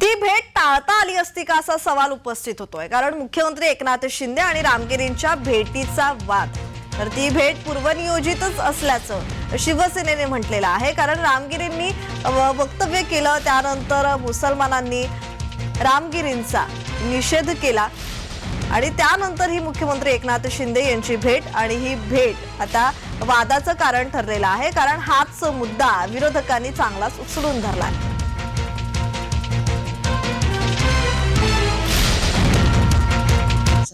ती भेट टाळता आली असती का असा सवाल उपस्थित होतोय. कारण मुख्यमंत्री एकनाथ शिंदे आणि रामगिरींच्या भेटीचा वाद. तर ती भेट पूर्वनियोजितच असल्याचं शिवसेनेने म्हटलेलं आहे. कारण रामगिरींनी वक्तव्य केलं त्यानंतर मुसलमानांनी रामगिरींचा निषेध केला. आणि त्यानंतर ही मुख्यमंत्री एकनाथ शिंदे यांची भेट आणि ही भेट आता वादाचं कारण ठरलेलं आहे. कारण हाच मुद्दा विरोधकांनी चांगलाच उचलून धरला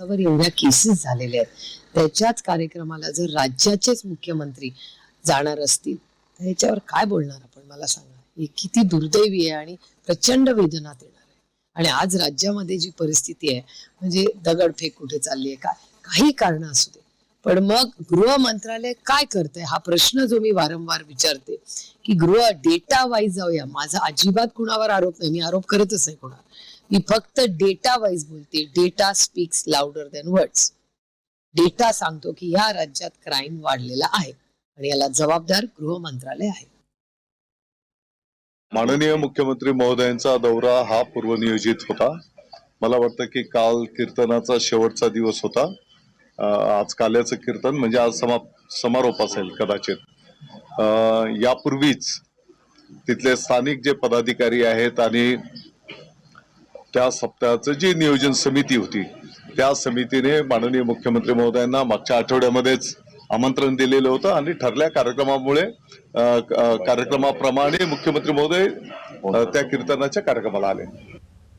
माणसावर एवढ्या केसेस झालेल्या आहेत. त्याच्याच कार्यक्रमाला जर राज्याचेच मुख्यमंत्री जाणार असतील तर ह्याच्यावर काय बोलणार आपण? मला सांगा. हे किती दुर्दैवी आहे आणि प्रचंड वेदनात येणार आहे. आणि आज राज्यामध्ये जी परिस्थिती आहे म्हणजे दगडफेक कुठे चालली आहे काय काही कारण असू दे. पण मग गृह मंत्रालय काय करतंय? हा प्रश्न जो मी वारंवार विचारते की गृह डेटा वाईज जाऊया. माझा अजिबात कुणावर आरोप नाही. मी आरोप करतच नाही कोणावर. मी फक्त डेटा वाईज बोलते. Data speaks louder than words data सांगतो की या राज्यात क्राईम वाढलेला आहे आणि याला जबाबदार गृह मंत्रालय आहे. माननीय मुख्यमंत्री महोदयांचा दौरा हा पूर्वनियोजित होता. मला वाटतं की काल कीर्तनाचा शेवटचा दिवस होता. आज काल्याचं कीर्तन म्हणजे आज समाप समारोप असेल कदाचित. अं, यापूर्वीच तिथले स्थानिक जे पदाधिकारी आहेत आणि त्या सप्ताहाचं जी नियोजन समिती होती त्या समितीने माननीय मुख्यमंत्री महोदयांना मागच्या आठवड्यामध्येच आमंत्रण दिलेलं होतं आणि ठरल्या कार्यक्रमामुळे कार्यक्रमाप्रमाणे मुख्यमंत्री महोदय त्या कीर्तनाच्या कार्यक्रमाला आले.